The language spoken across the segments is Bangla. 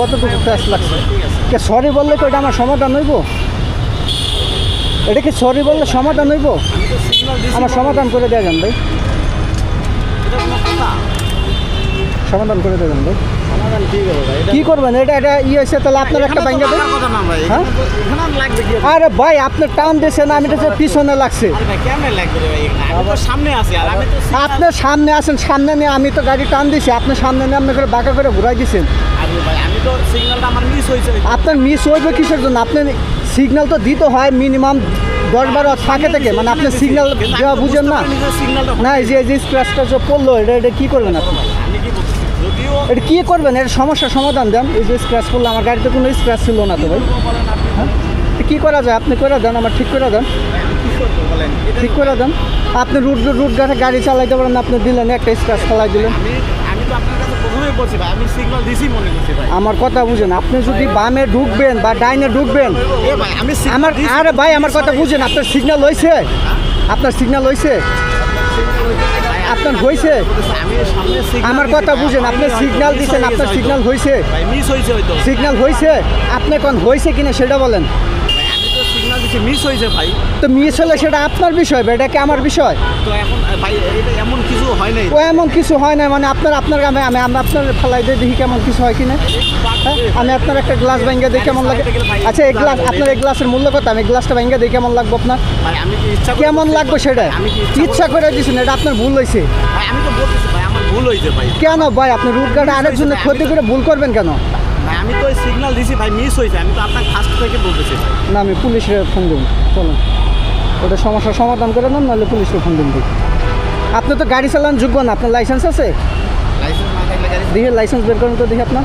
কতটুকু ক্র্যাশ লাগছে? কে সরি বললে তো এটা আমার সমাধান হইব? এটা কি সরি বললে সমাধান দিছি আমার সমাধান করে দেওয়া যান ভাই। সমাধান করে দেবেন ভাই। কি করবেন? এটা এটা ই হয়েছে, তাহলে আপনার একটা ব্যাংকে হ্যাঁ? আর ভাই, আপনি টান দিয়েছেন, আমি পিছনে লাগছে। আপনার সামনে আসেন, সামনে নিয়ে আমি তো গাড়ি টান দিছি আপনার সামনে নিয়ে আপনি করে বাঁকা করে ঘুরাই দিয়েছেন। আপনার মিস হইবে কিসের জন্য? আপনি সিগন্যাল তো দিতে হয় মিনিমাম দশ বারো থাকে। থেকে মানে আপনি সিগন্যাল দেওয়া বুঝেন না। না এই যে এই যে স্ক্র্যাচটা যে পড়ল এটা এটা কী করবেন আপনি? এটা কী করবেন? এর সমস্যার সমাধান দেন। এই যে স্ক্র্যাচ পড়ল আমার গাড়িতে কোনো স্ক্র্যাচ ছিল না তো ভাই। তো কী করা যায়? আপনি করে দেন আমার ঠিক করে দেন। ঠিক করে দেন। আপনি রুট রুট গাড়ি চালাইতে পারেন আপনি দিলেন একটা স্ক্র্যাচ ফেলাই দিলেন। ভাই আমি সিগন্যাল দিছি মনে করছি ভাই। আমার কথা বুঝেন আপনি যদি বামে ঢুকবেন বা ডাইনে ঢুকবেন আমি আমার আরে ভাই আমার কথা বুঝেন আপনার সিগন্যাল হয়েছে আপনার সিগন্যাল হয়েছে আপনার হয়েছে আমার কথা বুঝেন আপনি সিগন্যাল দিচ্ছেন আপনার সিগন্যাল হয়েছে সিগন্যাল হয়েছে আপনি এখন হয়েছে কিনা সেটা বলেন। তো মিস হয়েছে ভাই। তো মিস হলে সেটা আপনার বিষয় এটা কি আমার বিষয়? তো এখন ভাই এটা এমন কিছু হয় নাই। ও এমন কিছু হয় না মানে আপনার আপনার আমি আমি আমি আপনার ফেলাই দিয়ে দেখি কেমন কিছু হয় কিনা। হ্যাঁ আমি আপনার একটা গ্লাস ভেঙে দেখি কেমন লাগে। আচ্ছা এই গ্লাস আপনার এই গ্লাসের মূল্য কত? আমি গ্লাসটা ভেঙে দেখি কেমন লাগবে আপনার? কি কেমন? লাগবে সেটা? কি ইচ্ছা করে দিয়েছেন এটা আপনার ভুল হয়েছে। আমি তো বলতেছি ভাই আমার ভুল হয়েছে ভাই। কেন ভাই আপনি রুট গার্ডে আরেকজনের ক্ষতি করে ভুল করবেন কেন? ভাই আমি তো সিগন্যাল দিছি ভাই মিস হয়েছে আমি তো আপনার ফার্স্ট থেকে বলতেছি না আমি পুলিশে ফোন দেবো চলুন ওটা সমস্যার সমাধান করে দেন নাহলে পুলিশে ফোন দেন আপনি তো গাড়ি চালান যোগ্য না আপনার লাইসেন্স আছে? দেখি লাইসেন্স বের করেন তো দেখি আপনার।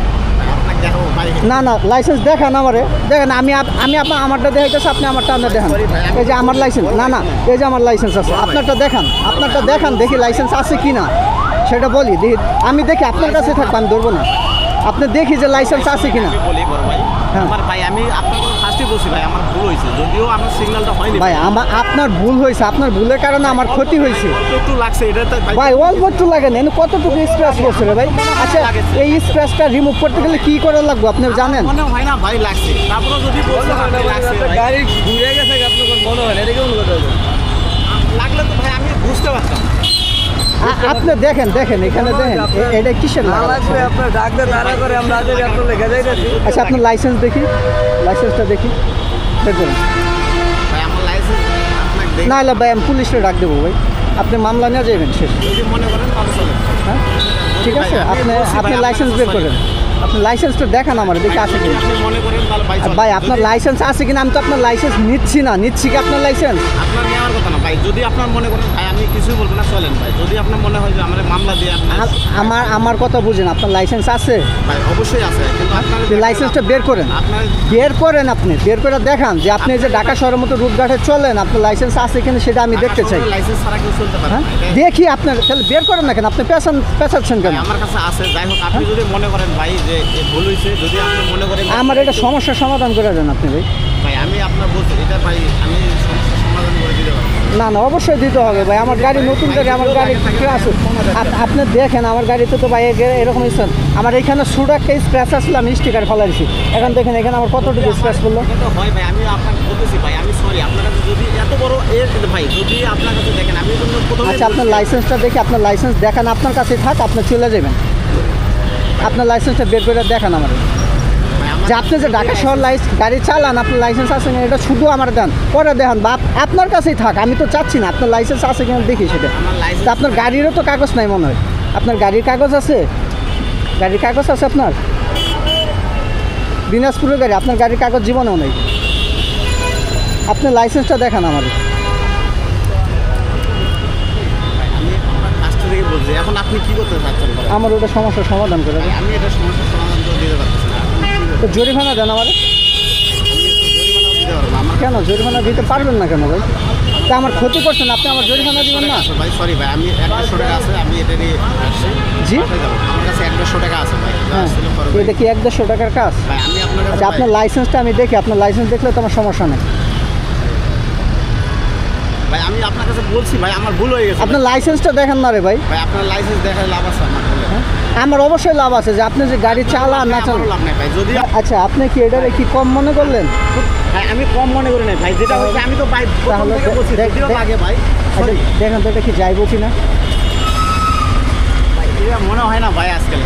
না না লাইসেন্স দেখান আমারে। দেখেন আমি আমি আপনার আমারটা দেখাইতেছি আপনি আমারটা আপনার দেখান। এই যে আমার লাইসেন্স না না এই যে আমার লাইসেন্স আছে আপনারটা দেখান আপনারটা দেখান দেখি লাইসেন্স আছে কি না সেটা বলি দেখি আমি দেখি আপনার কাছে থাকব আমি ধরবো না। আপনি দেখি যে লাইসেন্স আছে কি না আমি বলি বড় ভাই হ্যাঁ। আমার ভাই আমি ফার্স্টে বলছি ভাই আমার ভুল হয়েছে। যদিও আমার সিগন্যালটা হয়নি। ভাই আমার আপনার ভুল হয়েছে আপনার ভুলের কারণে আমার ক্ষতি হয়েছে। একটু লাগছে এটা ভাই অল্প একটু লাগে না কতটুকু স্ক্র্যাচ করছে রে ভাই? আচ্ছা এই স্ক্র্যাচটা রিমুভ করতে গেলে কি করা লাগবে আপনি জানেন? মনে হয় না ভাই লাগছে। তারপরে যদি বলতে লাগছে গাড়ি ঘুরে গেছে আপনার মনে হয় না? এটা কেমন কথা লাগলে তো ভাই আমি বুঝতে পারতাম। আপনি দেখেন দেখেন এখানে দেখেন এটা কিসের না লাগবে আপনার ডাকতে তারা করে আমরা আপনার লেখা যাইতেছি। আচ্ছা আপনার লাইসেন্স দেখি লাইসেন্সটা দেখি। বের করুন। ভাই আমার লাইসেন্স আপনাকে না হলে ভাই আমি পুলিশে ডাক দেবো ভাই। আপনি মামলা নিয়ে যাবেন শেষ। যদি মনে করেন তাহলে চলে হ্যাঁ? ঠিক আছে আপনি আপনি আপনার লাইসেন্স বের করেন। আপনি লাইসেন্সটা দেখান আমার দেখি আছে কিনা। মনে তাহলে ভাই আপনার লাইসেন্স আছে কিনা আমি তো আপনার লাইসেন্স নিচ্ছি না। নিচ্ছি কি আপনার লাইসেন্স ভাই যদি আপনার মনে করেন ভাই আমি কিছুই বলব না চলেন ভাই। যদি আপনার মনে হয় যে আমার মামলা দিয়ে আমার আমার কথা বুঝেন আপনার লাইসেন্স আছে? ভাই অবশ্যই আছে কিন্তু আপনার লাইসেন্সটা বের করেন। বের করেন আপনি বের করে দেখান যে আপনি যে ঢাকা শহরের মতো রুটঘাটে চলেন আপনার লাইসেন্স আছে কিনা সেটা আমি দেখতে চাই। লাইসেন্স ছাড়া কেউ চলতে পারে হ্যাঁ? দেখি আপনার তাহলে বের করেন না কেন? আপনি পেছান পেছাচ্ছেন কেন? আমার কাছে আছে। যাই হোক আপনি যদি মনে করেন ভাই যে ভুল হয়েছে যদি আপনি মনে করেন আমার এটা সমস্যার সমাধান করে দেন আপনি ভাই। ভাই আমি আপনার বলছি এটা ভাই আমি সমস্যার সমাধান করে পারব না না অবশ্যই দিতে হবে ভাই। আমার গাড়ি নতুন গাড়ি আমার গাড়ি ক্রাশ আপনি দেখেন আমার গাড়িতে তো ভাই এরকম ইচ্ছা আমার এখানে শুধু একটা স্ক্র্যাচ আসলে আমি স্টিকার ফেলাইছি এখন দেখেন এখানে আমার কতটুকু স্ক্র্যাচ করল? হয় ভাই আমি আপনাকে বলতেছি ভাই আমি সরি আপনার কাছে যদি এত বড় ভাই যদি আপনার কাছে দেখেন আমি আচ্ছা আপনার লাইসেন্সটা দেখি আপনার লাইসেন্স দেখান আপনার কাছে থাক আপনি চলে যাবেন। আপনার লাইসেন্সটা বের করে দেখান আমার যে আপনি যে ঢাকা শহর লাইস গাড়ি চালান আপনার লাইসেন্স আছে কিনা এটা শুধু আমার দেন। পরে দেখান বা আপনার কাছেই থাক আমি তো চাচ্ছি না আপনার লাইসেন্স আছে কিনা দেখি সেটা। তা আপনার গাড়িরও তো কাগজ নাই মনে হয়। আপনার গাড়ির কাগজ আছে? গাড়ির কাগজ আছে আপনার? দিনাজপুরের গাড়ি আপনার গাড়ির কাগজ জীবনেও নেই। আপনি লাইসেন্সটা দেখান আমার আমি আপনার কাছ থেকে বলছি এখন আপনি কি করতে চাচ্ছেন আমার ওটা সমস্যার সমাধান করে আমি এটা সমস্যার সমাধান করে দিতে পারতেছি না আপনি কি করবেন? তো জরিমানা দেন আমার কেন? জরিমানা দিতে পারবেন না কেন ভাই? তা আমার ক্ষতি করছেন আপনি আমার জরিমানা দিবেন না। ভাই সরি ভাই আমি একশো টাকা আছে আমি এটা নিয়ে আসছি। জি? পাঠিয়ে আমার কাছে এক দেড়শো টাকা আছে ভাই এটা হ্যাঁ। এটা কি এক দেড়শো টাকার কাজ? আপনার আচ্ছা আপনার লাইসেন্সটা আমি দেখি আপনার লাইসেন্স দেখলে তো আমার সমস্যা নেই। ভাই আমি আপনার কাছে বলছি ভাই আমার ভুল হয়ে গেছে। আপনার লাইসেন্সটা দেখেন না রে ভাই। ভাই আপনার লাইসেন্স দেখায় লাভ আছে আমার আমার অবশ্যই লাভ আছে যে আপনি যে গাড়ি চালান না চালান। লাভ নাই ভাই? যদি আচ্ছা আপনি কি এটারে কি কম মনে করলেন? ভাই আমি কম মনে করি নাই ভাই যেটা হচ্ছে আমি তো ভাই তাহলে লাগে ভাই আচ্ছা দেখেন তো এটা কি যাইবো কিনা? ভাই, এটা মনে হয় না ভাই আজকাল।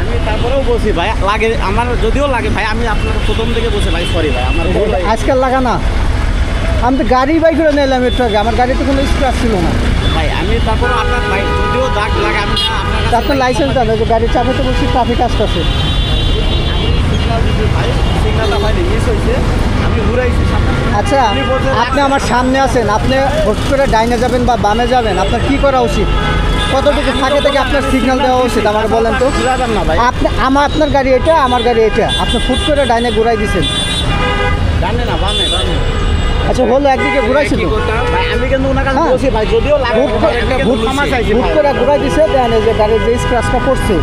আমি তারপরেও বলছি ভাই লাগে আমার যদিও লাগে ভাই আমি আপনার প্রথম থেকে বলছি ভাই সরি ভাই আমার হয়ে। আজকাল লাগা না? আমি তো গাড়ি বাই করে নিলাম একটু আগে। আমার গাড়িতে কোনো স্ক্র্যাচ ছিল না। ভাই আমি তারপরে আপনার ভাই যদিও দাগ লাগে আমি না আপনার তা লাইসেন্স ওই যে গাড়ি চাপাতে বলছি ট্রাফিক ঘুরাইছি সামনে। আচ্ছা আপনি আমার সামনে আছেন আপনি হুট করে ডাইনে যাবেন বা বামে যাবেন আপনার কি করা উচিত? কতটুকু ফাঁকে থেকে আপনার সিগন্যাল দেওয়া উচিত আমার বলেন তো। আপনি আমার আপনার গাড়ি এটা আমার গাড়ি এটা। আপনি ফুট করে ডাইনে ঘুরাই দিছেন। জানে না বামে বামে আচ্ছা হলো একদিকে ঘুরাইছি তো ভাই আমি কিন্তু ওনার কাছে হ্যাঁ। বলছি ভাই যদিও লাগে ভাই। করে ঘুরাই দিছে দেন এই যে গাড়ির যে স্ক্র্যাচটা পড়ছে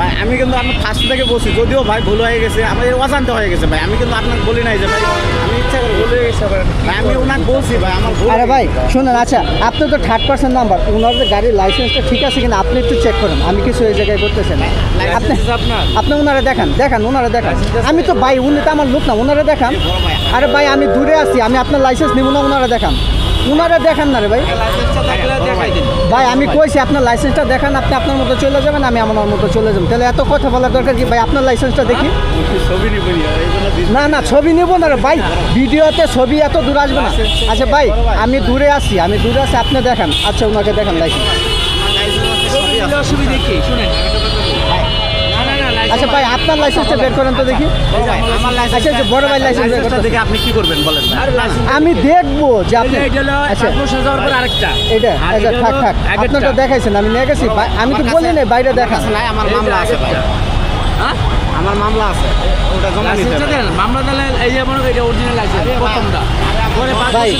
ভাই আমি কিন্তু আপনার ফার্স্ট থেকে বলছি যদিও ভাই ভুল হয়ে গেছে আমার অজান্তে হয়ে গেছে ভাই আমি কিন্তু আপনাকে বলি নাই যে ভাই আমি ইচ্ছা করে ভুল হয়ে গেছে ভাই আমি ওনাকে বলছি ভাই আমার ভুল আরে ভাই। শুনুন আচ্ছা আপনি তো থার্ড পার্সেন্ট নাম্বার ওনার যে গাড়ির লাইসেন্সটা ঠিক আছে কিনা আপনি একটু চেক করেন আমি কিছু এই জায়গায় করতেছেন আপনি আপনার। আপনি ওনারা দেখান দেখান ওনারা দেখান। আমি তো ভাই উনি তো আমার লোক না ওনারা দেখান। আরে ভাই আমি দূরে আছি আমি আপনার লাইসেন্স নিব না ওনারা দেখান। ওনারা দেখান না রে ভাই। দেখাই দিন। ভাই আমি কইছি আপনার লাইসেন্সটা দেখান আপনি আপনার মতো চলে যাবেন আমি আমার মতো চলে যাবেন তাহলে এত কথা বলার দরকার কি? ভাই আপনার লাইসেন্সটা দেখি। না? না ছবি নেব না রে ভাই। ভিডিওতে ছবি এত দূর আসবে না। আচ্ছা ভাই আমি দূরে আছি আমি দূরে আছি আপনি দেখান। আচ্ছা ওনাকে দেখান লাইসেন্স। অসুবিধা কি? শুনেন আচ্ছা ভাই আপনার লাইসেন্সটা বের করেন তো দেখি। বড় ভাই, আমার আচ্ছা বড় ভাই লাইসেন্সটা দেখে আপনি কি করবেন বলেন আমি দেখব যে আপনি আচ্ছা। আরেকটা। এটা এটা থাক থাক। আপনারটা আপনার দেখাইছেন আমি নিয়ে গেছি। ভাই, আমি তো বলি না নাই বাইরে নাই, আমার মামলা আছে ভাই। হ্যাঁ? আমার মামলা আছে ওটা জমা নিতে হবে। মামলা দিলে এই যে মনে এটা অরিজিনাল লাইসেন্স প্রথমটা। ভাই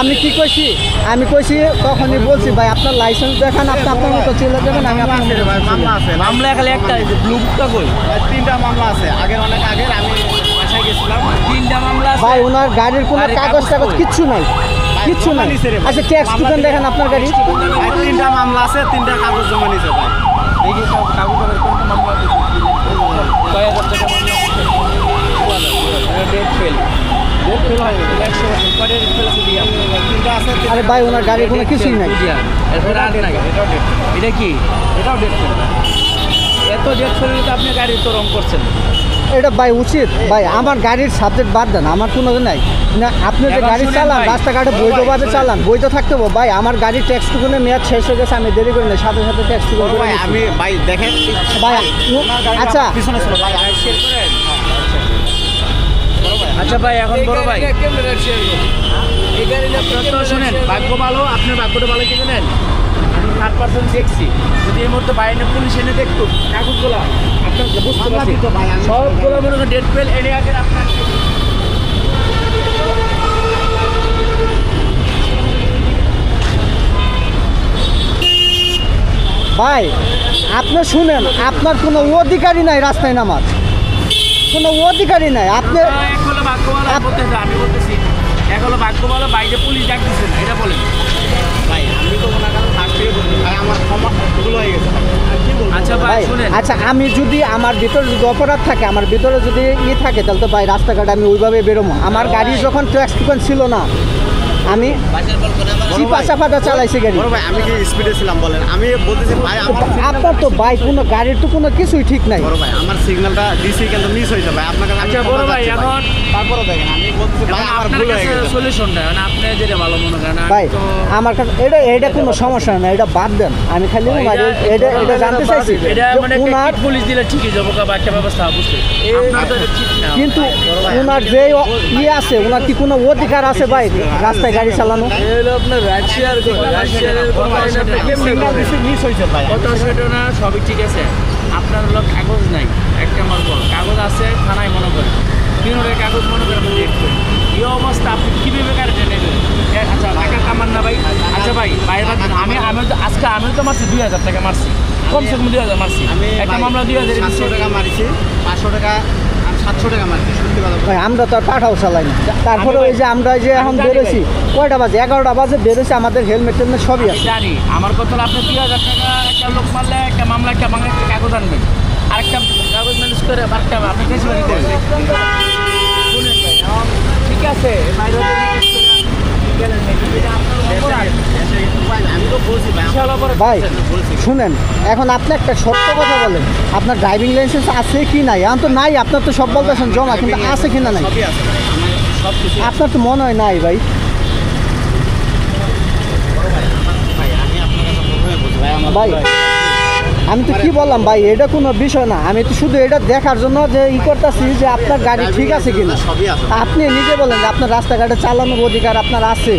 আমি কি কইছি? আমি কইছি তখনই বলছি ভাই আপনার লাইসেন্স দেখান আপনি আপনার মতো চলে যাবেন আমি আপনার মামলা আছে মামলা খালি একটা ব্লু বুকটা কই? তিনটা মামলা আছে। আগের অনেক আগের আমি বাসায় গেছিলাম। তিনটা মামলা আছে। ভাই ওনার গাড়ির কোনো কাগজ টাগজ? কিচ্ছু নাই। কিচ্ছু নাই। আচ্ছা ট্যাক্স দেখেন আপনার গাড়ি। তিনটা মামলা আছে তিনটা কাগজ জমা নিছে ভাই। দেখি সব কাগজের কোন মামলা কয় হাজার টাকা ডেট ফেল ডেট ফেল একশো বছর কয় ফেল আছে দিয়া তিনটা আছে তিনটা- আরে ভাই ওনার গাড়ির কোনো কিছুই নাই এরপরে আর নাই এটাও ডেট এটা কি? এটাও ডেট ফেল এত ডেট ফেল তো আপনি গাড়ি তো রং করছেন। এটা ভাই উচিত। ভাই আমার গাড়ির সাবজেক্ট বাদ দেন আমার কোনো নাই। না আপনি যে গাড়ি চালান। রাস্তাঘাটে বৈধভাবে চালান বৈধ থাকতে হবে। ভাই আমার গাড়ির ট্যাক্স টুকুনের মেয়াদ শেষ হয়ে গেছে আমি দেরি করি না সাথে সাথে ট্যাক্স টুকুন ভাই আমি ভাই দেখেন ভাই আচ্ছা আমার পিছনে ছিল ভাই আচ্ছা ভাই এখন বড় ভাই। শোনেন ভাগ্য ভালো আপনার ভাগ্যটা ভালো কি জানেন আমি থার্ড পার্সন দেখছি। যদি এই মুহূর্তে বাইরে পুলিশ এনে দেখতো। কাগজগুলো। আপনার সবগুলো মনে করেন ডেট ফেল এনে আগে আপনার ভাই আপনি শুনেন আপনার কোনো অধিকারই নাই রাস্তায় নামার। কোনো অধিকারই নাই আপনি এক হলো ভাগ্য ভালো আপ- বলতেছে আমি বলতেছি এক হলো ভাগ্য ভালো বাইরে পুলিশ ডাকতেছে না এটা বলেন। ভাই আমি তো ওনার কাছে থাকতে ভাই আমার ক্ষমা ভুল হয়ে গেছে ভাই। আর কি বলব? আচ্ছা ভাই আচ্ছা আমি যদি আমার ভিতরে যদি অপরাধ থাকে আমার ভিতরে যদি ই থাকে তাহলে তো ভাই রাস্তাঘাটে আমি ওইভাবে বেরোবো আমার গাড়ি যখন ট্যাক্স ছিল না আমি চাপাটা চালাইছি গাড়ি? বড় ভাই আমি কি স্পিডে ছিলাম বলেন? আমি বলতেছি ভাই আমার আপনার তো ভাই কোনো গাড়ির তো কোনো কিছুই ঠিক নাই। বড় ভাই আমার সিগন্যালটা দিছি কিন্তু মিস হয়েছে ভাই। আমি আচ্ছা, বড় ভাই, এখন- তারপরে দেখেন আমি বলতেছি ভাই আমার ভুল হয়ে গেছে। সলিউশনটা মানে আপনি যেটা ভালো মনে করেন ভাই আমার কাছে এটা এটা কোনো সমস্যা না এটা বাদ দেন। আমি খালি এটা এটা জানতে চাইছি এটা মানে পুলিশ দিলে ঠিকই যাব বা একটা ব্যবস্থা বুঝতে কিন্তু ওনার যে ইয়ে আছে ওনার কি কোনো অধিকার আছে ভাই? রাস্তায় গাড়ি চালানো। সবই ঠিক আছে। আপনার হলো কাগজ নাই এক নাম্বার পর কাগজ আছে থানায় মনে করেন। তিনোরের কাগজ মনে আপনি ডেট করেন এই অবস্থা আপনি কীভাবে গাড়িটা নেবেন? এ, আচ্ছা টাকা কামান না ভাই। আচ্ছা ভাই বাইরে আমি আমি তো আজকে আমি তো মারছি দুই হাজার টাকা মারছি। কমসে কম দুই হাজার মারছি। আমি একটা মামলা দুই হাজার সাতশো টাকা মারিছি। পাঁচশো টাকা সাতশো টাকা মারছি সত্যি কথা ভাই আমরা তো আর পাঠাও চালাই না। তারপরে ওই যে আমরা যে এখন বেরোছি কয়টা বাজে? এগারোটা বাজে বেরোছি আমাদের হেলমেট টেলমেট সবই আছে। জানি আমার কথা আপনি দুই হাজার টাকা একটা লোক মারলে একটা মামলা একটা বাংলা একটা কাগজ আনবেন। আরেকটা কাগজ ম্যানেজ করে আরেকটা আপনি কেসি বাড়ি ঠিক আছে বাইরে ভাই, আমি শুনেন এখন আপনি একটা সত্য কথা বলেন। আপনার ড্রাইভিং লাইসেন্স আছে কি নাই? এখন তো নাই আপনার তো সব বলতেছেন জমা কিন্তু আছে কি না নাই? আপনার তো মনে হয় নাই ভাই। ভাই আমি আমি তো কি বললাম ভাই এটা কোনো বিষয় না। আমি তো শুধু এটা দেখার জন্য যে ই করতেছি যে আপনার গাড়ি ঠিক আছে কিনা। আপনি নিজে বলেন যে আপনার রাস্তাঘাটে চালানোর অধিকার আপনার আছে।